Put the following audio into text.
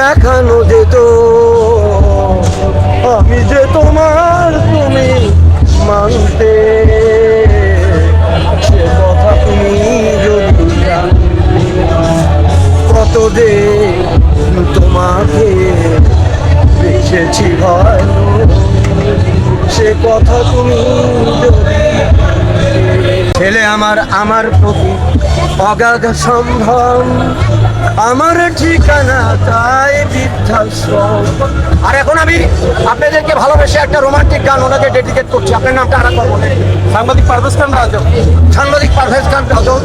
দেখানো যেত আমি যে তোমার তুমি মানতে। সে কথা তুমি কত যে তোমাকে বেঁচেছি ভালো। সে কথা তুমি যদি ছেলে আমার আমার প্রতি অগাধ সম্ভ্রম। আমার ঠিকানা তাই বৃদ্ধাশ্রম আর এখন আমি আপনাদেরকে ভালোবেসে একটা রোমান্টিক গান ওনাকে ডেডিকেট করছি। আপনার নামটা আর করব সাংবাদিক পারভেজ খান রাজক সাংবাদিক পারভেজ খান রাজক